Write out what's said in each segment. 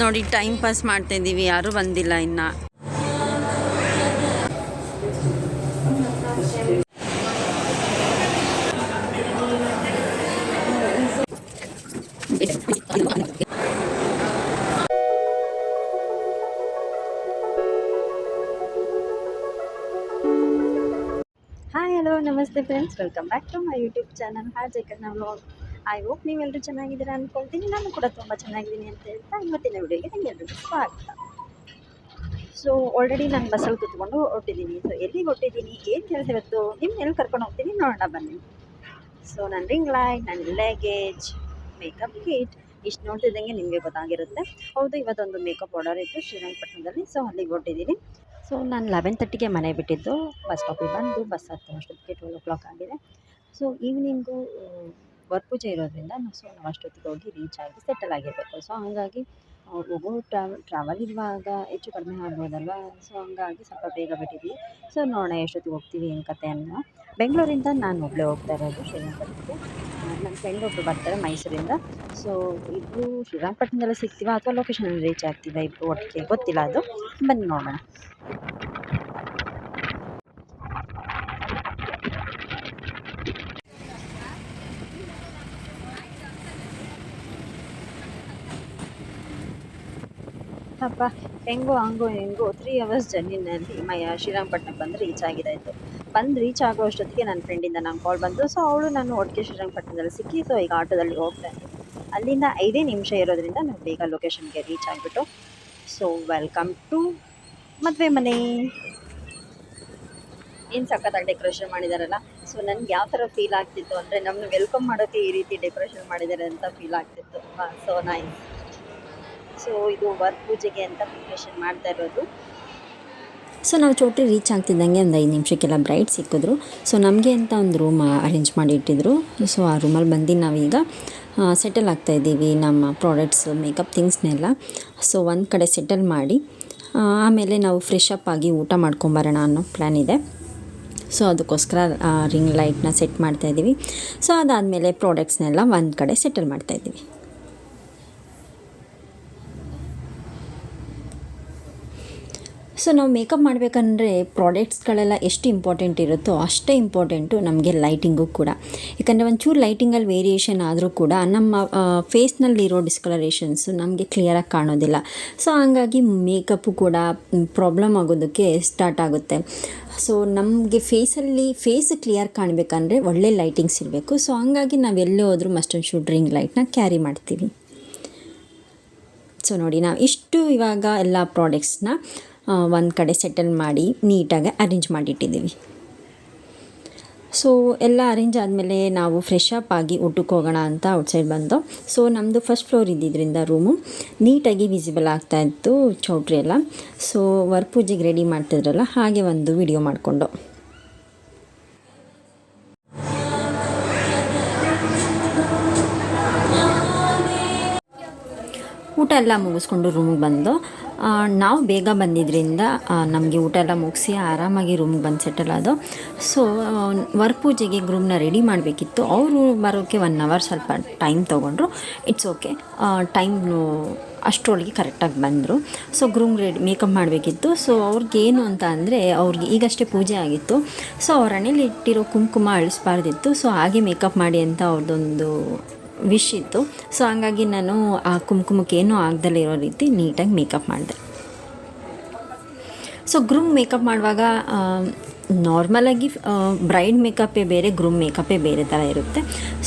ನೋಡಿ time pass ಮಾಡ್ತಾ ಇದ್ದೀವಿ ಯಾರೂ ಬಂದಿಲ್ಲ ಇನ್ನು. ಹಾಯ್ ಹಲೋ ನಮಸ್ತೆ friends welcome back to my YouTube channel hi Jaganna vlog I hope ನೀವೆಲ್ಲರೂ ಚೆನ್ನಾಗಿದ್ದೀರಾ ಅಂದ್ಕೊಳ್ತೀನಿ ನಾನು ಕೂಡ ತುಂಬ ಚೆನ್ನಾಗಿದ್ದೀನಿ ಅಂತ ಹೇಳ್ತಾ ಇವತ್ತಿನ ವಿಡಿಯೋಗೆ ನಿಮಗೆಲ್ಲರಿಗೂ ಸ್ವಾಗತ. ಸೊ ಆಲ್ರೆಡಿ ನಾನು ಬಸ್ಸಲ್ಲಿ ಕೂತ್ಕೊಂಡು ಹೊಟ್ಟಿದ್ದೀನಿ ಸೊ ಎಲ್ಲಿಗೆ ಹೊಟ್ಟಿದ್ದೀನಿ ಏನು ಕೆಲಸ ಇವತ್ತು? ನಿಮ್ಮ ಎಲ್ಲಿ ಕರ್ಕೊಂಡು ಹೋಗ್ತೀನಿ? ನೋಡೋಣ ಬನ್ನಿ. ಸೊ ನನ್ನ ರಿಂಗ್ ಲೈಟ್ ನನ್ನ ಲಗೇಜ್ ಮೇಕಪ್ ಕಿಟ್ ಇಷ್ಟು ನೋಡ್ತಿದ್ದಂಗೆ ನಿಮಗೆ ಗೊತ್ತಾಗಿರುತ್ತೆ. ಹೌದು, ಇವತ್ತೊಂದು ಮೇಕಪ್ ಆರ್ಡರ್ ಇತ್ತು ಶ್ರೀರಂಗಪಟ್ಟಣದಲ್ಲಿ. ಸೊ ಅಲ್ಲಿಗೆ ಹೊಟ್ಟಿದ್ದೀನಿ ಸೊ ನಾನು ಲೆವೆನ್ ತರ್ಟಿಗೆ ಮನೆ ಬಿಟ್ಟಿದ್ದು. ಬಸ್ ಸ್ಟಾಪಿಗೆ ಬಂದು, ಬಸ್ ಹತ್ತು ಅಷ್ಟೊತ್ತಿಗೆ ಟ್ವೆಲ್ ಓ ಕ್ಲಾಕ್ ಆಗಿದೆ ಸೊ ಈವ್ನಿಂಗು ವರ್ಕ್ ಪೂಜೆ ಇರೋದ್ರಿಂದ ಸೊ ನಾವು ಅಷ್ಟೊತ್ತಿಗೆ ಹೋಗಿ ರೀಚ್ ಆಗಿ ಸೆಟಲ್ ಆಗಿರಬೇಕು. ಸೊ ಹಾಗಾಗಿ ಹೋಗೋ ಟ್ರಾವ್ ಟ್ರಾವೆಲ್ ಇರುವಾಗ ಹೆಚ್ಚು ಕಡಿಮೆ ಆಗ್ಬೋದಲ್ವಾ? ಸೊ ಹಂಗಾಗಿ ಸ್ವಲ್ಪ ಬೇಗ ಬಿಟ್ಟಿದ್ವಿ. ಸೊ ನೋಡೋಣ ಎಷ್ಟೊತ್ತಿಗೆ ಹೋಗ್ತೀವಿ ಏನು ಕತೆ ಅನ್ನೋ ಬೆಂಗಳೂರಿಂದ ನಾನು ಒಬ್ಬಳೇ ಹೋಗ್ತಾ ಇರೋದು ಶ್ರೀರಂಗಪಟ್ಟಣಕ್ಕೆ ನನ್ನ ಫ್ರೆಂಡ್ ಒಬ್ಬರು ಬರ್ತಾರೆ ಮೈಸೂರಿಂದ. ಸೊ ಇಬ್ಬರು ಶ್ರೀರಂಗಪಟ್ಟಣದಲ್ಲೇ ಸಿಗ್ತೀವ? ಅಥವಾ ಲೊಕೇಶನಲ್ಲಿ ರೀಚ್ ಆಗ್ತೀವ ಇಬ್ಬರು ಒಟ್ಟಿಗೆ? ಗೊತ್ತಿಲ್ಲ ಅದು. ಬನ್ನಿ ನೋಡೋಣ. ಅಪ್ಪ ಹೆಂಗೋ ಹಂಗೋ ಹೆಂಗೋ ತ್ರೀ ಅವರ್ಸ್ ಜರ್ನಿನಲ್ಲಿ ಮೈ ಶ್ರೀರಂಗಪಟ್ಟಣಕ್ಕೆ ಬಂದು ರೀಚ್ ಆಗಿದ್ದಾಯಿತು. ಬಂದು ರೀಚ್ ಆಗೋ ಅಷ್ಟೊತ್ತಿಗೆ ನನ್ನ ಫ್ರೆಂಡಿಂದ ನಂಗೆ ಕಾಲ್ ಬಂತು. ಸೊ ಅವಳು ನಾನು ಒಟ್ಟಿಗೆ ಶ್ರೀರಂಗಪಟ್ಟಣದಲ್ಲಿ ಸಿಕ್ಕಿ ಸೊ ಈಗ ಆಟೋದಲ್ಲಿ ಹೋಗ್ತಾ ಇದ್ದೆ ಅಲ್ಲಿಂದ ಐದೇ ನಿಮಿಷ ಇರೋದ್ರಿಂದ ನಾವು ಬೇಗ ಲೊಕೇಶನ್ಗೆ ರೀಚ್ ಆಗಿಬಿಟ್ಟು ಸೊ ವೆಲ್ಕಮ್ ಟು ಮದುವೆ ಮನೆ. ಏನು ಸಖತ್ತಾಗಿ ಡೆಕೋರೇಷನ್ ಮಾಡಿದಾರಲ್ಲ? ಸೊ ನನಗೆ ಯಾವ ಥರ ಫೀಲ್ ಆಗ್ತಿತ್ತು ಅಂದರೆ ನಮ್ಮನ್ನು ವೆಲ್ಕಮ್ ಮಾಡೋಕ್ಕೆ ಈ ರೀತಿ ಡೆಕೋರೇಷನ್ ಮಾಡಿದ್ದಾರೆ ಅಂತ ಫೀಲ್ ಆಗ್ತಿತ್ತು. ಸೊ ನೈಸ್ ಸೊ ಇದು ವರ್ಕ್ ಪೂಜೆಗೆ ಅಂತ ಪ್ರಿಪ್ರೇಷನ್ ಮಾಡ್ತಾ ಇರೋದು. ಸೊ ನಾವು ಚೋಟ್ರಿ ರೀಚ್ ಆಗ್ತಿದ್ದಂಗೆ ಒಂದು ಐದು ನಿಮಿಷಕ್ಕೆಲ್ಲ ಬ್ರೈಟ್ ಸಿಕ್ಕಿದ್ರು. ಸೊ ನಮಗೆ ಅಂತ ಒಂದು ರೂಮ್ ಅರೇಂಜ್ ಮಾಡಿ ಇಟ್ಟಿದ್ರು. ಸೊ ಆ ರೂಮಲ್ಲಿ ಬಂದು ನಾವೀಗ ಸೆಟಲ್ ಆಗ್ತಾ ಇದ್ದೀವಿ, ನಮ್ಮ ಪ್ರಾಡಕ್ಟ್ಸ್ ಮೇಕಪ್ ಥಿಂಗ್ಸ್ನೆಲ್ಲ ಸೊ ಒಂದು ಕಡೆ ಸೆಟಲ್ ಮಾಡಿ ಆಮೇಲೆ ನಾವು ಫ್ರೆಶ್ ಅಪ್ ಆಗಿ ಊಟ ಮಾಡ್ಕೊಂಬರೋಣ ಅನ್ನೋ ಪ್ಲ್ಯಾನ್ ಇದೆ. ಸೊ ಅದಕ್ಕೋಸ್ಕರ ರಿಂಗ್ ಲೈಟ್ನ ಸೆಟ್ ಮಾಡ್ತಾ ಇದ್ದೀವಿ. ಸೊ ಅದಾದಮೇಲೆ ಪ್ರಾಡಕ್ಟ್ಸ್ನೆಲ್ಲ ಒಂದು ಕಡೆ ಸೆಟಲ್ ಮಾಡ್ತಾ ಸೊ ನಾವು ಮೇಕಪ್ ಮಾಡಬೇಕಂದ್ರೆ ಪ್ರಾಡಕ್ಟ್ಸ್ಗಳೆಲ್ಲ ಎಷ್ಟು ಇಂಪಾರ್ಟೆಂಟ್ ಇರುತ್ತೋ ಅಷ್ಟೇ ಇಂಪಾರ್ಟೆಂಟು ನಮಗೆ ಲೈಟಿಂಗು ಕೂಡ. ಯಾಕಂದರೆ ಒಂಚೂರು ಲೈಟಿಂಗಲ್ಲಿ ವೇರಿಯೇಷನ್ ಆದರೂ ಕೂಡ ನಮ್ಮ ಫೇಸ್ನಲ್ಲಿರೋ ಡಿಸ್ಕಲರೇಷನ್ಸು ನಮಗೆ ಕ್ಲಿಯರಾಗಿ ಕಾಣೋದಿಲ್ಲ. ಸೊ ಹಂಗಾಗಿ ಮೇಕಪ್ಪು ಕೂಡ ಪ್ರಾಬ್ಲಮ್ ಆಗೋದಕ್ಕೆ ಸ್ಟಾರ್ಟ್ ಆಗುತ್ತೆ. ಸೊ ನಮಗೆ ಫೇಸಲ್ಲಿ ಫೇಸ್ ಕ್ಲಿಯರ್ ಕಾಣಬೇಕಂದ್ರೆ ಒಳ್ಳೆ ಲೈಟಿಂಗ್ಸ್ ಇರಬೇಕು. ಸೊ ಹಂಗಾಗಿ ನಾವು ಎಲ್ಲೇ ಹೋದರೂ ಮಸ್ಟ್ ಆ್ಯಂಡ್ ಶುಡ್ ರಿಂಗ್ ಲೈಟ್ನ ಕ್ಯಾರಿ ಮಾಡ್ತೀವಿ. ಸೊ ನೋಡಿ ನಾವು ಇಷ್ಟು ಇವಾಗ ಎಲ್ಲ ಪ್ರಾಡಕ್ಟ್ಸ್ನ ಒಂದು ಕಡೆ ಸೆಟಲ್ ಮಾಡಿ ನೀಟಾಗಿ ಅರೇಂಜ್ ಮಾಡಿಟ್ಟಿದ್ದೀವಿ. ಸೊ ಎಲ್ಲ ಅರೇಂಜ್ ಆದಮೇಲೆ ನಾವು ಫ್ರೆಶ್ ಅಪ್ ಆಗಿ ಊಟಕ್ಕೆ ಹೋಗೋಣ ಅಂತ ಔಟ್ಸೈಡ್ ಬಂದು. ಸೊ ನಮ್ಮದು ಫಸ್ಟ್ ಫ್ಲೋರ್ ಇದ್ದಿದ್ದರಿಂದ ರೂಮು ನೀಟಾಗಿ ವಿಸಿಬಲ್ ಆಗ್ತಾಯಿತ್ತು ಚೌಟ್ರಿ ಎಲ್ಲ. ಸೊ ವರ್ಕ್ ಪೂಜೆಗೆ ರೆಡಿ ಮಾಡ್ತಿದ್ರಲ್ಲ, ಹಾಗೆ ಒಂದು ವಿಡಿಯೋ ಮಾಡಿಕೊಂಡು. ಊಟ ಎಲ್ಲ ಮುಗಿಸ್ಕೊಂಡು ರೂಮಿಗೆ ಬಂದು ನಾವು ಬೇಗ ಬಂದಿದ್ದರಿಂದ ನಮಗೆ ಊಟ ಎಲ್ಲ ಮುಗಿಸಿ ಆರಾಮಾಗಿ ರೂಮಿಗೆ ಬಂದು ಸೆಟಲ್ ಅದು ಸೊ ವರ್ಕ್ ಪೂಜೆಗೆ ಗ್ರೂಮ್ನ ರೆಡಿ ಮಾಡಬೇಕಿತ್ತು. ಅವರು ಬರೋಕ್ಕೆ ಒನ್ ಅವರ್ ಸ್ವಲ್ಪ ಟೈಮ್ ತೊಗೊಂಡ್ರು. ಇಟ್ಸ್ ಓಕೆ ಟೈಮ್ ಅಷ್ಟರೊಳಗೆ ಕರೆಕ್ಟಾಗಿ ಬಂದರು. ಸೊ ಗ್ರೂಮ್ ರೆಡಿ ಮೇಕಪ್ ಮಾಡಬೇಕಿತ್ತು. ಸೊ ಅವ್ರಿಗೇನು ಅಂತ ಅಂದರೆ, ಅವ್ರಿಗೆ ಈಗಷ್ಟೇ ಪೂಜೆ ಆಗಿತ್ತು. ಸೊ ಅವ್ರ ಹಣೆಯಲ್ಲಿ ಇಟ್ಟಿರೋ ಕುಂಕುಮ ಅಳಿಸ್ಬಾರ್ದಿತ್ತು. ಸೊ ಹಾಗೆ ಮೇಕಪ್ ಮಾಡಿ ಅಂತ ಅವ್ರದ್ದೊಂದು ವಿಶ್ ಇತ್ತು. ಸೊ ಹಂಗಾಗಿ ನಾನು ಆ ಕುಂಕುಮಕ್ಕೆ ಏನೂ ಆಗ್ದಲೇ ಇರೋ ರೀತಿ ನೀಟಾಗಿ ಮೇಕಪ್ ಮಾಡಿದೆ. ಸೊ ಗ್ರೂಮ್ ಮೇಕಪ್ ಮಾಡುವಾಗ ನಾರ್ಮಲಾಗಿ ಬ್ರೈಡ್ ಮೇಕಪ್ಪೇ ಬೇರೆ ಗ್ರೂಮ್ ಮೇಕಪ್ಪೇ ಬೇರೆ ಥರ ಇರುತ್ತೆ.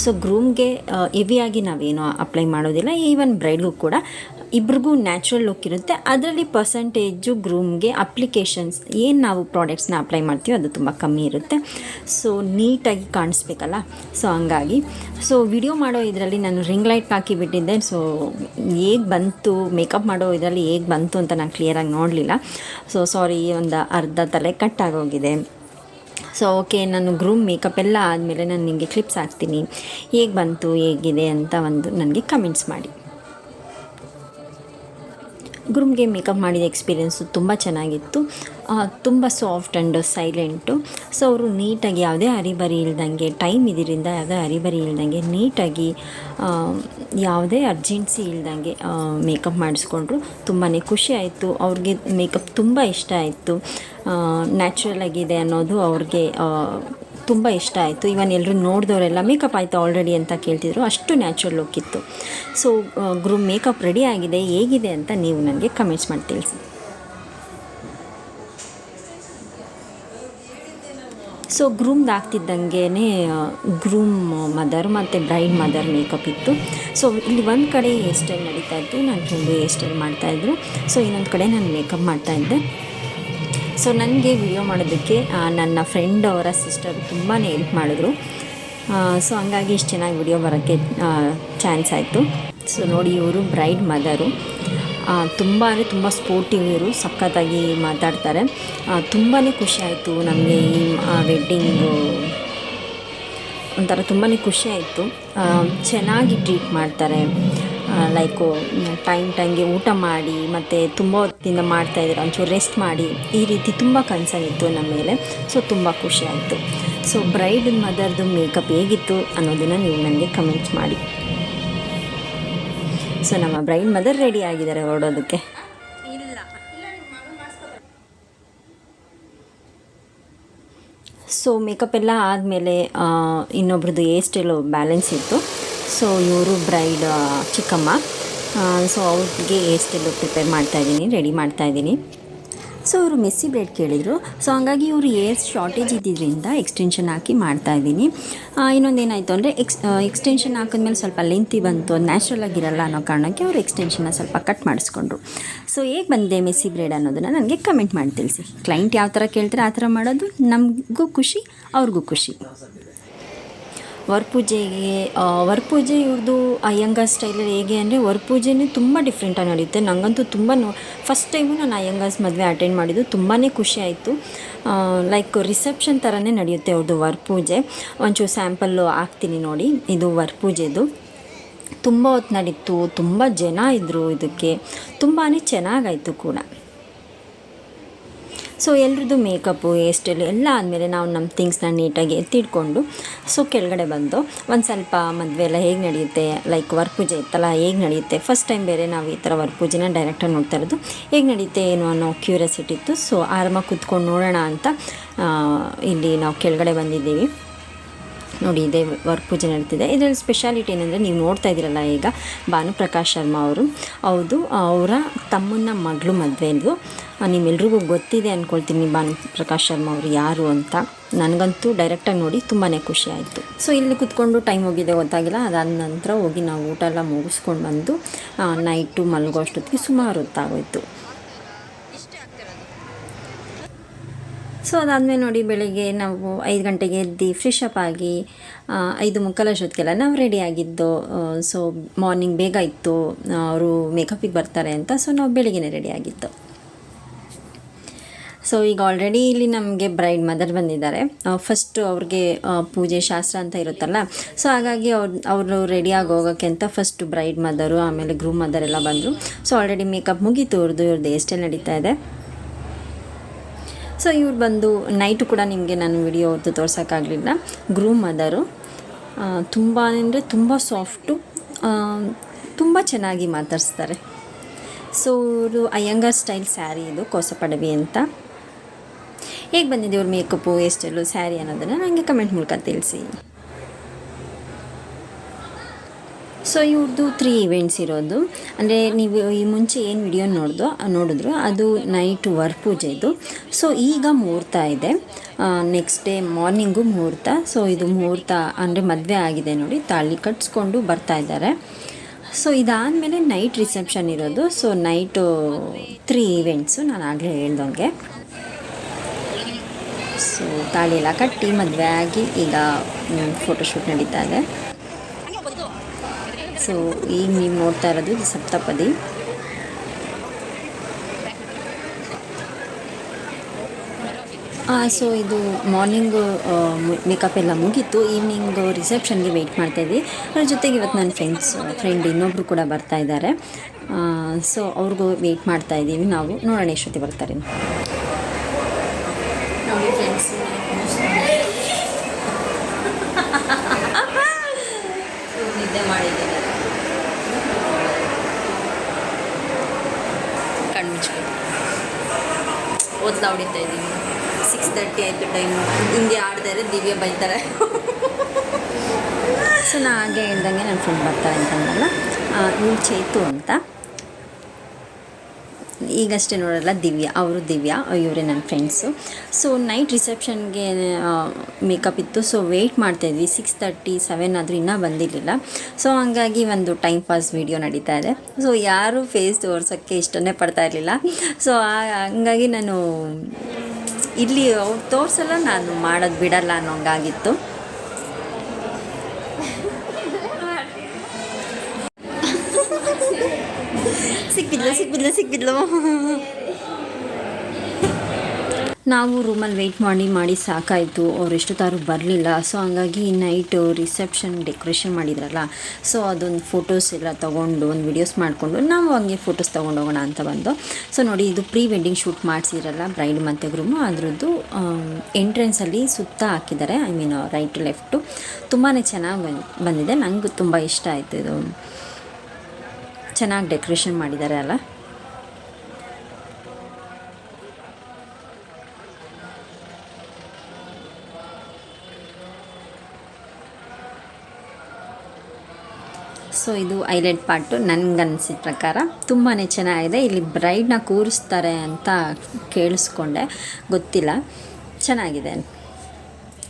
ಸೊ ಗ್ರೂಮ್ಗೆ ಹೆವಿಯಾಗಿ ನಾವೇನು ಅಪ್ಲೈ ಮಾಡೋದಿಲ್ಲ. ಈವನ್ ಬ್ರೈಡ್ಗೂ ಕೂಡ ಇಬ್ರಿಗೂ ನ್ಯಾಚುರಲ್ ಲುಕ್ ಇರುತ್ತೆ. ಅದರಲ್ಲಿ ಪರ್ಸಂಟೇಜು ಗ್ರೂಮ್ಗೆ ಅಪ್ಲಿಕೇಶನ್ಸ್ ಏನು ನಾವು ಪ್ರಾಡಕ್ಟ್ಸ್ನ ಅಪ್ಲೈ ಮಾಡ್ತೀವೋ ಅದು ತುಂಬ ಕಮ್ಮಿ ಇರುತ್ತೆ. ಸೊ ನೀಟಾಗಿ ಕಾಣಿಸ್ಬೇಕಲ್ಲ? ಸೊ ಹಂಗಾಗಿ. ಸೊ ವಿಡಿಯೋ ಮಾಡೋ ಇದರಲ್ಲಿ ನಾನು ರಿಂಗ್ ಲೈಟ್ ಹಾಕಿಬಿಟ್ಟಿದ್ದೆ ಸೊ ಹೇಗೆ ಬಂತು? ಮೇಕಪ್ ಮಾಡೋ ಇದರಲ್ಲಿ ಹೇಗೆ ಬಂತು ಅಂತ ನಾನು ಕ್ಲಿಯರಾಗಿ ನೋಡಲಿಲ್ಲ. ಸೊ ಸಾರಿ ಒಂದು ಅರ್ಧ ತಲೆ ಕಟ್ ಆಗೋಗಿದೆ. ಸೊ ಓಕೆ ನಾನು ಗ್ರೂಮ್ ಮೇಕಪ್ ಎಲ್ಲ ಆದಮೇಲೆ ನಾನು ನಿಮಗೆ ಕ್ಲಿಪ್ಸ್ ಹಾಕ್ತೀನಿ. ಹೇಗೆ ಬಂತು? ಹೇಗಿದೆ? ಅಂತ ಒಂದು ನನಗೆ ಕಮೆಂಟ್ಸ್ ಮಾಡಿ. ಗ್ರೂಮ್ಗೆ ಮೇಕಪ್ ಮಾಡಿದ ಎಕ್ಸ್ಪೀರಿಯೆನ್ಸು ತುಂಬ ಚೆನ್ನಾಗಿತ್ತು. ತುಂಬ ಸಾಫ್ಟ್ ಆ್ಯಂಡ್ ಸೈಲೆಂಟು. ಸೊ, ಅವರು ನೀಟಾಗಿ ಯಾವುದೇ ಅರಿಬರಿ ಇಲ್ದಂಗೆ ಟೈಮ್ ಇದರಿಂದ ಯಾವುದೇ ಅರಿಬರಿ ಇಲ್ದಂಗೆ ನೀಟಾಗಿ ಯಾವುದೇ ಅರ್ಜೆನ್ಸಿ ಇಲ್ದಂಗೆ ಮೇಕಪ್ ಮಾಡಿಸ್ಕೊಂಡ್ರು. ತುಂಬಾ ಖುಷಿ ಆಯಿತು. ಅವ್ರಿಗೆ ಮೇಕಪ್ ತುಂಬ ಇಷ್ಟ ಆಯಿತು. ನ್ಯಾಚುರಲ್ ಆಗಿದೆ ಅನ್ನೋದು ಅವ್ರಿಗೆ ತುಂಬ ಇಷ್ಟ ಆಯಿತು. ಇವನ್ ಎಲ್ಲರೂ ನೋಡಿದವರೆಲ್ಲ ಮೇಕಪ್ ಆಯಿತು ಆಲ್ರೆಡಿ ಅಂತ ಕೇಳ್ತಿದ್ರು. ಅಷ್ಟು ನ್ಯಾಚುರಲ್ ಲುಕ್ ಇತ್ತು. ಸೊ ಗ್ರೂಮ್ ಮೇಕಪ್ ರೆಡಿ ಆಗಿದೆ, ಹೇಗಿದೆ ಅಂತ ನೀವು ನನಗೆ ಕಮೆಂಟ್ಸ್ ಮಾಡಿ ತಿಳಿಸಿ. ಸೊ ಗ್ರೂಮ್ದು ಆಗ್ತಿದ್ದಂಗೆ ಗ್ರೂಮ್ ಮದರ್ ಮತ್ತು ಬ್ರೈಡ್ ಮದರ್ ಮೇಕಪ್ ಇತ್ತು. ಸೊ ಇಲ್ಲಿ ಒಂದು ಕಡೆ ಹೇರ್ ಸ್ಟೈಲ್ ನಡೀತಾ ಇತ್ತು, ನಾನು ತುಂಬ ಹೇರ್ ಸ್ಟೈಲ್ ಮಾಡ್ತಾಯಿದ್ರು ಸೊ ಇನ್ನೊಂದು ಕಡೆ ನಾನು ಮೇಕಪ್ ಮಾಡ್ತಾಯಿದ್ದೆ ಸೊ ನನಗೆ ವಿಡಿಯೋ ಮಾಡೋದಕ್ಕೆ ನನ್ನ ಫ್ರೆಂಡ್ ಅವರ ಸಿಸ್ಟರ್ ತುಂಬಾ ಹೆಲ್ಪ್ ಮಾಡಿದ್ರು. ಸೊ ಹಂಗಾಗಿ ಇಷ್ಟು ಚೆನ್ನಾಗಿ ವಿಡಿಯೋ ಬರೋಕ್ಕೆ ಚಾನ್ಸ್ ಆಯಿತು. ಸೊ ನೋಡಿ ಇವರು ಬ್ರೈಡ್ ಮದರು ತುಂಬ ಅಂದರೆ ತುಂಬ ಸ್ಪೋರ್ಟಿವ್ ಇವರು, ಸಖತ್ತಾಗಿ ಮಾತಾಡ್ತಾರೆ. ತುಂಬಾ ಖುಷಿ ಆಯಿತು ನಮಗೆ ಈ ವೆಡ್ಡಿಂಗು ಒಂಥರ ತುಂಬಾ ಖುಷಿ ಆಯಿತು. ಚೆನ್ನಾಗಿ ಟ್ರೀಟ್ ಮಾಡ್ತಾರೆ. ಲೈಕು ಟೈಮ್ ಟೈಮ್ಗೆ ಊಟ ಮಾಡಿ ಮತ್ತು ತುಂಬ ಹೊತ್ತಿಂದ ಮಾಡ್ತಾಯಿದ್ರು ಒಂಚೂರು ರೆಸ್ಟ್ ಮಾಡಿ. ಈ ರೀತಿ ತುಂಬ ಕನ್ಸರ್ನ್ ಇತ್ತು ನಮ್ಮ ಮೇಲೆ. ಸೊ ತುಂಬ ಖುಷಿ ಆಯಿತು. ಸೊ ಬ್ರೈಡ್ ಮದರ್ದು ಮೇಕಪ್ ಹೇಗಿತ್ತು ಅನ್ನೋದನ್ನು ನೀವು ನನಗೆ ಕಮೆಂಟ್ಸ್ ಮಾಡಿ. ಸೊ ನಮ್ಮ ಬ್ರೈಡ್ ಮದರ್ ರೆಡಿ ಆಗಿದ್ದಾರೆ ಹೊರಡೋದಕ್ಕೆ. ಸೊ ಮೇಕಪ್ ಎಲ್ಲ ಆದಮೇಲೆ ಇನ್ನೊಬ್ರದ್ದು ಏರ್ ಸ್ಟೈಲು ಬ್ಯಾಲೆನ್ಸ್ ಇತ್ತು. ಸೊ ಇವರು ಬ್ರೈಡ್ ಚಿಕ್ಕಮ್ಮ. ಸೊ ಅವ್ರಿಗೆ ಹೇರ್ ಸ್ಟೈಲು ಪ್ರಿಪೇರ್ ಮಾಡ್ತಾಯಿದ್ದೀನಿ ರೆಡಿ ಮಾಡ್ತಾಯಿದ್ದೀನಿ ಸೊ ಇವರು ಮೆಸ್ಸಿ ಬ್ರೇಡ್ ಕೇಳಿದರು. ಸೊ ಹಂಗಾಗಿ ಇವರು ಏರ್ ಶಾರ್ಟೇಜ್ ಇದ್ದಿದ್ದರಿಂದ ಎಕ್ಸ್ಟೆನ್ಷನ್ ಹಾಕಿ ಮಾಡ್ತಾಯಿದ್ದೀನಿ ಇನ್ನೊಂದು ಏನಾಯಿತು ಅಂದರೆ ಎಕ್ಸ್ ಎಕ್ಸ್ಟೆನ್ಷನ್ ಹಾಕಿದ್ಮೇಲೆ ಸ್ವಲ್ಪ ಲೆಂತಿ ಬಂತು, ನ್ಯಾಚುರಲ್ ಆಗಿರಲ್ಲ ಅನ್ನೋ ಕಾರಣಕ್ಕೆ ಅವರು ಎಕ್ಸ್ಟೆನ್ಷನ್ನ ಸ್ವಲ್ಪ ಕಟ್ ಮಾಡಿಸ್ಕೊಂಡ್ರು. ಸೊ ಹೇಗೆ ಬಂದೆ ಮೆಸ್ಸಿ ಬ್ರೇಡ್ ಅನ್ನೋದನ್ನು ನನಗೆ ಕಮೆಂಟ್ ಮಾಡಿ ತಿಳಿಸಿ. ಕ್ಲೈಂಟ್ ಯಾವ ಥರ ಕೇಳ್ತಾರೆ ಆ ಥರ ಮಾಡೋದು, ನಮಗೂ ಖುಷಿ, ಅವ್ರಿಗೂ ಖುಷಿ. ವರಪೂಜೆಗೆ ವರಪೂಜೆ ಇವ್ರದ್ದು ಅಯ್ಯಂಗಾರ್ ಸ್ಟೈಲಲ್ಲಿ ಹೇಗೆ ಅಂದರೆ ವರಪೂಜೆನೇ ತುಂಬ ಡಿಫ್ರೆಂಟಾಗಿ ನಡೆಯುತ್ತೆ ನನಗಂತೂ ತುಂಬ ಫಸ್ಟ್ ಟೈಮು ನಾನು ಅಯ್ಯಂಗಾರ್ಸ್ ಮದುವೆ ಅಟೆಂಡ್ ಮಾಡಿದ್ದು ತುಂಬಾ ಖುಷಿ ಆಯಿತು. ಲೈಕ್ ರಿಸೆಪ್ಷನ್ ಥರನೇ ನಡೆಯುತ್ತೆ ಅವ್ರದ್ದು ವರಪೂಜೆ. ಒಂಚೂರು ಸ್ಯಾಂಪಲ್ಲು ಹಾಕ್ತೀನಿ ನೋಡಿ, ಇದು ವರ್ಪೂಜೆದು. ತುಂಬ ಹೊತ್ತು ನಡೀತು, ತುಂಬ ಜನ ಇದ್ದರು ಇದಕ್ಕೆ. ತುಂಬಾ ಚೆನ್ನಾಗಾಯಿತು ಕೂಡ. ಸೊ ಎಲ್ರದ್ದು ಮೇಕಪ್ಪು ಹೇರ್ ಸ್ಟೈಲ್ ಎಲ್ಲ ಆದಮೇಲೆ ನಾವು ನಮ್ಮ ಥಿಂಗ್ಸ್ನ ನೀಟಾಗಿ ಎತ್ತಿಟ್ಕೊಂಡು ಸೊ ಕೆಳಗಡೆ ಬಂದು ಒಂದು ಸ್ವಲ್ಪ ಮದುವೆ ಎಲ್ಲ ಹೇಗೆ ನಡೆಯುತ್ತೆ ಲೈಕ್ ವರಪೂಜೆ ಇತ್ತಲ್ಲ, ಹೇಗೆ ನಡೆಯುತ್ತೆ? ಫಸ್ಟ್ ಟೈಮ್ ಬೇರೆ ನಾವು ಈ ಥರ ವರಪೂಜೆನ ಡೈರೆಕ್ಟಾಗಿ ನೋಡ್ತಾ ಇರೋದು. ಹೇಗೆ ನಡೆಯುತ್ತೆ, ಏನು ಅನ್ನೋ ಕ್ಯೂರಿಯಾಸಿಟಿ ಇತ್ತು. ಸೊ ಆರಾಮಾಗಿ ಕೂತ್ಕೊಂಡು ನೋಡೋಣ ಅಂತ ಇಲ್ಲಿ ನಾವು ಕೆಳಗಡೆ ಬಂದಿದ್ದೀವಿ. ನೋಡಿ, ಇದೇ ವರ್ಕ್ ಪೂಜೆ ನಡೀತಿದೆ. ಇದರಲ್ಲಿ ಸ್ಪೆಷಾಲಿಟಿ ಏನಂದರೆ ನೀವು ನೋಡ್ತಾ ಇದ್ದೀರಲ್ಲ ಈಗ ಭಾನುಪ್ರಕಾಶ್ ಶರ್ಮಾ ಅವರು. ಹೌದು, ಅವರ ತಮ್ಮನ ಮಗಳು ಮದುವೆ ಇದು. ನಿಮ್ಮೆಲ್ರಿಗೂ ಗೊತ್ತಿದೆ ಅಂದ್ಕೊಳ್ತೀನಿ ಭಾನುಪ್ರಕಾಶ್ ಶರ್ಮಾ ಅವರು ಯಾರು ಅಂತ. ನನಗಂತೂ ಡೈರೆಕ್ಟಾಗಿ ನೋಡಿ ತುಂಬಾ ಖುಷಿ ಆಯಿತು. ಸೊ ಇಲ್ಲಿ ಕುತ್ಕೊಂಡು ಟೈಮ್ ಹೋಗಿದೆ ಗೊತ್ತಾಗಿಲ್ಲ. ಅದಾದ ನಂತರ ಹೋಗಿ ನಾವು ಊಟ ಎಲ್ಲ ಮುಗಿಸ್ಕೊಂಡು ಬಂದು ನೈಟು ಮಲಗೋ ಅಷ್ಟೊತ್ತಿಗೆ ಸುಮಾರು ಹೊತ್ತಾಗೋಯ್ತು ಸೊ ಅದಾದಮೇಲೆ ನೋಡಿ ಬೆಳಗ್ಗೆ ನಾವು ಐದು ಗಂಟೆಗೆ ಎದ್ದು ಫ್ರೆಶ್ ಅಪ್ ಆಗಿ ಐದು ಮುಕ್ಕಾಲ ಅಷ್ಟೊತ್ತಿಗೆಲ್ಲ ನಾವು ರೆಡಿ ಆಗಿದ್ದು ಸೊ ಮಾರ್ನಿಂಗ್ ಬೇಗ ಇತ್ತು ಅವರು ಮೇಕಪ್ಪಿಗೆ ಬರ್ತಾರೆ ಅಂತ. ಸೊ ನಾವು ಬೆಳಿಗ್ಗೆನೇ ರೆಡಿ ಆಗಿತ್ತು ಸೊ ಈಗ ಆಲ್ರೆಡಿ ಇಲ್ಲಿ ನಮಗೆ ಬ್ರೈಡ್ ಮದರ್ ಬಂದಿದ್ದಾರೆ. ಫಸ್ಟು ಅವ್ರಿಗೆ ಪೂಜೆ ಶಾಸ್ತ್ರ ಅಂತ ಇರುತ್ತಲ್ಲ. ಸೊ ಹಾಗಾಗಿ ಅವ್ರು, ಅವರು ರೆಡಿಯಾಗಿ ಹೋಗೋಕ್ಕೆ ಅಂತ ಫಸ್ಟ್ ಬ್ರೈಡ್ ಮದರು ಆಮೇಲೆ ಗ್ರೂಮ್ ಮದರ್ ಎಲ್ಲ ಬಂದರು. ಸೊ ಆಲ್ರೆಡಿ ಮೇಕಪ್ ಮುಗೀತು ಅವ್ರದ್ದು ಇವ್ರದ್ದು ಎಷ್ಟೇ ನಡೀತಾ ಇದೆ. ಸೊ ಇವ್ರು ಬಂದು ನೈಟು ಕೂಡ ನಿಮಗೆ ನಾನು ವಿಡಿಯೋ ಅವ್ರದ್ದು ತೋರ್ಸೋಕ್ಕಾಗಲಿಲ್ಲ. ಗ್ರೂಮ್ ಮದರು ತುಂಬ ಅಂದರೆ ತುಂಬ ಸಾಫ್ಟು ತುಂಬ ಚೆನ್ನಾಗಿ ಮಾತಾಡಿಸ್ತಾರೆ. ಸೊ ಇವರು ಅಯ್ಯಂಗಾರ್ ಸ್ಟೈಲ್ ಸ್ಯಾರಿ ಇದು, ಕೋಸಪಡವಿ ಅಂತ. ಹೇಗೆ ಬಂದಿದೆ ಇವ್ರ ಮೇಕಪ್ಪು ಎಷ್ಟೆಲ್ಲ ಸ್ಯಾರಿ ಅನ್ನೋದನ್ನು ನನಗೆ ಕಮೆಂಟ್ ಮೂಲಕ ತಿಳಿಸಿ. ಸೊ ಇವ್ರದ್ದು ತ್ರೀ ಇವೆಂಟ್ಸ್ ಇರೋದು. ಅಂದರೆ ನೀವು ಈ ಮುಂಚೆ ಏನು ವಿಡಿಯೋ ನೋಡಿದ್ರು ನೋಡಿದ್ರು, ಅದು ನೈಟ್ ವರ್ ಪೂಜೆ ಇದು. ಸೊ ಈಗ ಮುಹೂರ್ತ ಇದೆ. ನೆಕ್ಸ್ಟ್ ಡೇ ಮಾರ್ನಿಂಗು ಮುಹೂರ್ತ. ಸೊ ಇದು ಮುಹೂರ್ತ ಅಂದರೆ ಮದುವೆ ಆಗಿದೆ ನೋಡಿ, ತಾಳಿ ಕಟ್ಸ್ಕೊಂಡು ಬರ್ತಾ ಇದ್ದಾರೆ. ಸೊ ಇದಾದಮೇಲೆ ನೈಟ್ ರಿಸೆಪ್ಷನ್ ಇರೋದು. ಸೊ ನೈಟು ತ್ರೀ ಇವೆಂಟ್ಸು ನಾನು ಆಗಲೇ ಹೇಳ್ದಂಗೆ. ಸೊ ತಾಳಿ ಎಲ್ಲ ಕಟ್ಟಿ ಮದುವೆ ಆಗಿ ಈಗ ಫೋಟೋಶೂಟ್ ನಡೀತಾ ಇದೆ ಸೊ ಈಗ ನೀವು ನೋಡ್ತಾ ಇರೋದು ಇದು ಸಪ್ತಪದಿ. ಸೊ ಇದು ಮಾರ್ನಿಂಗು ಮೇಕಪ್ ಎಲ್ಲ ಮುಗೀತು. ಈವ್ನಿಂಗ್ ರಿಸೆಪ್ಷನ್ಗೆ ವೆಯ್ಟ್ ಮಾಡ್ತಾಯಿದ್ವಿ ಅದ್ರ ಜೊತೆಗೆ ಇವತ್ತು ನನ್ನ ಫ್ರೆಂಡ್ಸ್ ಫ್ರೆಂಡ್ ಇನ್ನೊಬ್ಬರು ಕೂಡ ಬರ್ತಾ ಇದ್ದಾರೆ. ಸೊ ಅವ್ರಿಗೂ ವೆಯ್ಟ್ ಮಾಡ್ತಾ ಇದ್ದೀವಿ ನಾವು. ನೋಡೋಣ ಎಷ್ಟೊತ್ತಿ ಬರ್ತಾರೆ ನೋಡಿ ಫ್ರೆಂಡ್ಸ್ ನಿದ್ದೆ ಮಾಡಿದ್ದೀನಿ ಕಣ್ಣು ಮುಚ್ಕೊಂಡು ಓದ್ತಾ ಹೊಡಿತಾ ಇದ್ದೀನಿ ಸಿಕ್ಸ್ ತರ್ಟಿ ಆಯಿತು ಟೈಮು ಹಿಂಗೆ ಆಡ್ತಾ ಇದ್ರೆ ದಿವ್ಯ ಬೈತಾರೆ ಸೊ ನಾ ಹಾಗೆ ಹೇಳ್ದಂಗೆ ನನ್ನ ಫ್ರೆಂಡ್ ಬರ್ತಾರೆ ಅಂತಂದಲ್ಲ ಇವ್ಳು ಚೇತು ಅಂತ. ಈಗಷ್ಟೇ ನೋಡಲ್ಲ, ದಿವ್ಯಾ, ಅವರು ದಿವ್ಯಾ, ಇವರೇ ನನ್ನ ಫ್ರೆಂಡ್ಸು ಸೊ ನೈಟ್ ರಿಸೆಪ್ಷನ್ಗೆ ಮೇಕಪ್ ಇತ್ತು. ಸೊ ವೆಯ್ಟ್ ಮಾಡ್ತಾಯಿದ್ವಿ ಸಿಕ್ಸ್ ತರ್ಟಿ ಸೆವೆನ್ ಆದರೂ ಇನ್ನೂ ಬಂದಿರಲಿಲ್ಲ. ಸೊ ಹಂಗಾಗಿ ಒಂದು ಟೈಮ್ ಪಾಸ್ ವೀಡಿಯೋ ನಡೀತಾ ಇದೆ. ಸೊ ಯಾರೂ ಫೇಸ್ ತೋರ್ಸೋಕ್ಕೆ ಇಷ್ಟನೇ ಪಡ್ತಾ ಇರಲಿಲ್ಲ. ಸೊ ಹಂಗಾಗಿ ನಾನು ಇಲ್ಲಿ ಅವ್ರು ತೋರಿಸಲ್ಲ, ನಾನು ಮಾಡೋದು ಬಿಡಲ್ಲ ಅನ್ನೋಂಗಾಗಿತ್ತು. ಸಿಕ್ಬಿದ್ಲು ಸಿಕ್ಬಿದ್ಲು ಸಿಕ್ಬಿದ್ಲು ನಾವು ರೂಮಲ್ಲಿ ವೆಯ್ಟ್ ಮಾಡಿ ಮಾಡಿ ಸಾಕಾಯಿತು. ಅವ್ರು ತಾರು ಬರಲಿಲ್ಲ. ಸೊ ಹಂಗಾಗಿ ನೈಟು ರಿಸೆಪ್ಷನ್ ಡೆಕೋರೇಷನ್ ಮಾಡಿದ್ರಲ್ಲ. ಸೊ ಅದೊಂದು ಫೋಟೋಸ್ ಎಲ್ಲ ತೊಗೊಂಡು, ಒಂದು ವಿಡಿಯೋಸ್ ಮಾಡಿಕೊಂಡು, ನಾವು ಹಂಗೆ ಫೋಟೋಸ್ ತೊಗೊಂಡು ಹೋಗೋಣ ಅಂತ ಬಂದು. ಸೊ ನೋಡಿ, ಇದು ಪ್ರೀ ವೆಡ್ಡಿಂಗ್ ಶೂಟ್ ಮಾಡಿಸಿರಲ್ಲ ಬ್ರೈಡ್ ಮತ್ತು ಗ್ರೂಮು ಅದರದ್ದು ಎಂಟ್ರೆನ್ಸಲ್ಲಿ ಸುತ್ತ ಹಾಕಿದ್ದಾರೆ. ಐ ಮೀನ್ ರೈಟ್ ಲೆಫ್ಟು ತುಂಬಾ ಚೆನ್ನಾಗಿ ಬಂದ್- ಬಂದಿದೆ. ನನಗೂ ತುಂಬ ಇಷ್ಟ ಆಯಿತು ಇದು. ಚೆನ್ನಾಗಿ ಡೆಕೋರೇಷನ್ ಮಾಡಿದ್ದಾರೆ ಅಲ್ಲ? ಸೊ ಇದು ಐಲೈಟ್ ಪಾರ್ಟು ನನಗನ್ಸಿದ ಪ್ರಕಾರ. ತುಂಬಾ ಚೆನ್ನಾಗಿದೆ. ಇಲ್ಲಿ ಬ್ರೈಡ್ನ ಕೂರಿಸ್ತಾರೆ ಅಂತ ಕೇಳಿಸ್ಕೊಂಡೆ. ಗೊತ್ತಿಲ್ಲ. ಚೆನ್ನಾಗಿದೆ.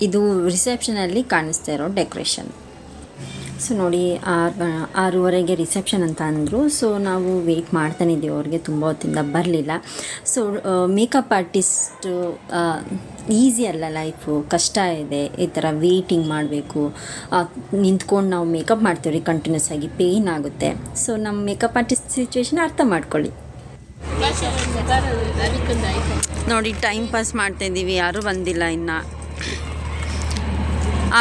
ಇದು ರಿಸೆಪ್ಷನಲ್ಲಿ ಕಾಣಿಸ್ತಾ ಇರೋ ಡೆಕೋರೇಷನ್ ಸೊ ನೋಡಿ ಆರು ಆರೂವರೆಗೆ ರಿಸೆಪ್ಷನ್ ಅಂತ ಅಂದರು. ಸೊ ನಾವು ವೆಯ್ಟ್ ಮಾಡ್ತಾನೆ ಇದ್ದೀವಿ. ಅವ್ರಿಗೆ ತುಂಬ ಹೊತ್ತಿಂದ ಬರಲಿಲ್ಲ. ಸೊ ಮೇಕಪ್ ಆರ್ಟಿಸ್ಟು ಈಸಿ ಅಲ್ಲ ಲೈಫು. ಕಷ್ಟ ಇದೆ. ಈ ಥರ ವೇಟಿಂಗ್ ಮಾಡಬೇಕು. ನಿಂತ್ಕೊಂಡು ನಾವು ಮೇಕಪ್ ಮಾಡ್ತೀವಿ ಕಂಟಿನ್ಯೂಸ್ ಆಗಿ ಪೇಯ್ನ್ ಆಗುತ್ತೆ. ಸೊ ನಮ್ಮ ಮೇಕಪ್ ಆರ್ಟಿಸ್ಟ್ ಸಿಚುವೇಶನ್ ಅರ್ಥ ಮಾಡ್ಕೊಳ್ಳಿ. ನೋಡಿ ಟೈಮ್ ಪಾಸ್ ಮಾಡ್ತಾ ಇದ್ದೀವಿ. ಯಾರೂ ಬಂದಿಲ್ಲ ಇನ್ನು.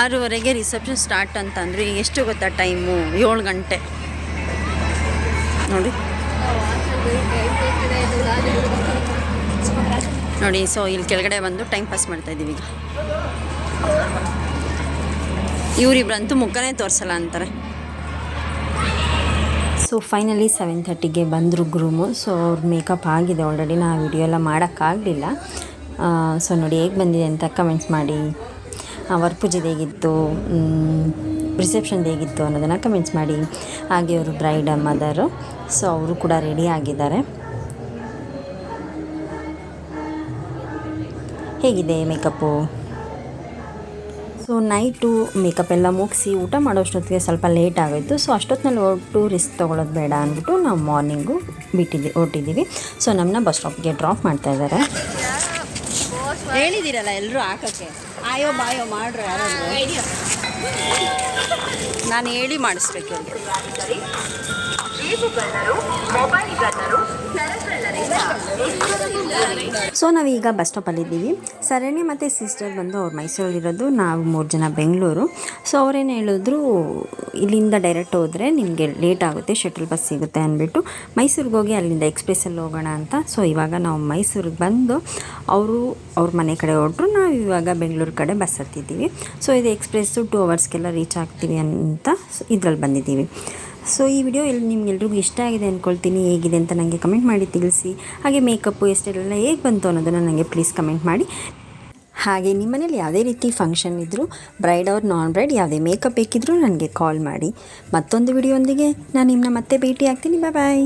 ಆರೂವರೆಗೆ ರಿಸೆಪ್ಷನ್ ಸ್ಟಾರ್ಟ್ ಅಂತಂದರೆ ಎಷ್ಟು ಗೊತ್ತಾ ಟೈಮು ಏಳು ಗಂಟೆ. ನೋಡಿ. ನೋಡಿ ಸೊ ಇಲ್ಲಿ ಕೆಳಗಡೆ ಬಂದು ಟೈಮ್ ಪಾಸ್ ಮಾಡ್ತಾ ಇದ್ದೀವಿ ಈಗ. ಇವರಿಬ್ರಂತೂ ಮುಖನೇ ತೋರಿಸಲ್ಲ ಅಂತಾರೆ. ಸೊ ಫೈನಲಿ ಸೆವೆನ್ ತರ್ಟಿಗೆ ಬಂದರು ಗ್ರೂಮು ಸೊ ಅವ್ರ ಮೇಕಪ್ ಆಗಿದೆ ಆಲ್ರೆಡಿ ನಾ ವಿಡಿಯೋ ಎಲ್ಲ ಮಾಡೋಕ್ಕಾಗಲಿಲ್ಲ. ಸೊ ನೋಡಿ, ಹೇಗೆ ಬಂದಿದೆ ಅಂತ ಕಮೆಂಟ್ಸ್ ಮಾಡಿ. ವರಪೂಜೆದು ಹೇಗಿತ್ತು ರಿಸೆಪ್ಷನ್ದು ಹೇಗಿತ್ತು ಅನ್ನೋದನ್ನು ಕಮೆಂಟ್ಸ್ ಮಾಡಿ. ಹಾಗೆ ಅವರು ಬ್ರೈಡ್ ಮದರು ಸೊ ಅವರು ಕೂಡ ರೆಡಿ ಆಗಿದ್ದಾರೆ. ಹೇಗಿದೆ ಮೇಕಪ್ಪು ಸೊ ನೈಟು ಮೇಕಪ್ ಎಲ್ಲ ಮುಗಿಸಿ ಊಟ ಮಾಡೋಷ್ಟೊತ್ತಿಗೆ ಸ್ವಲ್ಪ ಲೇಟ್ ಆಗೋಯ್ತು. ಸೊ ಅಷ್ಟೊತ್ತಿನಲ್ಲಿ ಹೊರಟು ರಿಸ್ಕ್ ತೊಗೊಳೋದು ಬೇಡ ಅಂದ್ಬಿಟ್ಟು ನಾವು ಮಾರ್ನಿಂಗು ಬಿಟ್ಟಿದ್ವಿ, ಹೊರಟಿದ್ದೀವಿ. ಸೊ ನಮ್ಮನ್ನ ಬಸ್ ಸ್ಟಾಪ್ಗೆ ಡ್ರಾಪ್ ಮಾಡ್ತಾ ಇದ್ದಾರೆ. ಹೇಳಿದ್ದೀರಲ್ಲ ಎಲ್ಲರೂ ಹಾಕೋಕ್ಕೆ? ಆಯೋ ಬಾಯೋ ಮಾಡ್ರಿ ನಾನು ಹೇಳಿ ಮಾಡಿಸ್ಬೇಕು ಇವ್ರಿಗೆ. ಸೊ ನಾವೀಗ ಬಸ್ ಸ್ಟಾಪಲ್ಲಿದ್ದೀವಿ. ಸರಣಿ ಮತ್ತು ಸಿಸ್ಟರ್ ಬಂದು ಅವ್ರು ಮೈಸೂರಲ್ಲಿರೋದು. ನಾವು ಮೂರು ಜನ ಬೆಂಗಳೂರು. ಸೊ ಅವ್ರೇನು ಹೇಳಿದ್ರು, ಇಲ್ಲಿಂದ ಡೈರೆಕ್ಟ್ ಹೋದರೆ ನಿಮಗೆ ಲೇಟ್ ಆಗುತ್ತೆ ಶಟಲ್ ಬಸ್ ಸಿಗುತ್ತೆ ಅಂದ್ಬಿಟ್ಟು ಮೈಸೂರಿಗೆ ಹೋಗಿ ಅಲ್ಲಿಂದ ಎಕ್ಸ್ಪ್ರೆಸ್ಸಲ್ಲಿ ಹೋಗೋಣ ಅಂತ. ಸೊ ಇವಾಗ ನಾವು ಮೈಸೂರಿಗೆ ಬಂದು ಅವರು ಅವ್ರ ಮನೆ ಕಡೆ ಹೊರಟ್ರು. ನಾವು ಇವಾಗ ಬೆಂಗಳೂರು ಕಡೆ ಬಸ್ ಹತ್ತಿದ್ದೀವಿ. ಸೊ ಇದು ಎಕ್ಸ್ಪ್ರೆಸ್ಸು ಟೂ ಅವರ್ಸ್ಗೆಲ್ಲ ರೀಚ್ ಆಗ್ತೀವಿ ಅಂತ ಇದ್ರಲ್ಲಿ ಬಂದಿದ್ದೀವಿ. ಸೊ ಈ ವಿಡಿಯೋ ಎಲ್ಲಿ ನಿಮ್ಗೆಲ್ರಿಗೂ ಇಷ್ಟ ಆಗಿದೆ ಅಂದ್ಕೊಳ್ತೀನಿ ಹೇಗಿದೆ ಅಂತ ನನಗೆ ಕಮೆಂಟ್ ಮಾಡಿ ತಿಳಿಸಿ. ಹಾಗೆ ಮೇಕಪ್ಪು ಎಷ್ಟೆಲ್ಲ ಹೇಗೆ ಬಂತು ಅನ್ನೋದನ್ನು ನನಗೆ ಪ್ಲೀಸ್ ಕಮೆಂಟ್ ಮಾಡಿ. ಹಾಗೆ ನಿಮ್ಮನೇಲಿ ಯಾವುದೇ ರೀತಿ ಫಂಕ್ಷನ್ ಇದ್ದರೂ ಬ್ರೈಡ್ ಅವ್ರ ನಾನ್ ಬ್ರೈಡ್ ಯಾವುದೇ ಮೇಕಪ್ ಬೇಕಿದ್ದರೂ ನನಗೆ ಕಾಲ್ ಮಾಡಿ. ಮತ್ತೊಂದು ವಿಡಿಯೋಂದಿಗೆ ನಾನು ನಿಮ್ಮನ್ನ ಮತ್ತೆ ಭೇಟಿ ಆಗ್ತೀನಿ ಬಾಯ್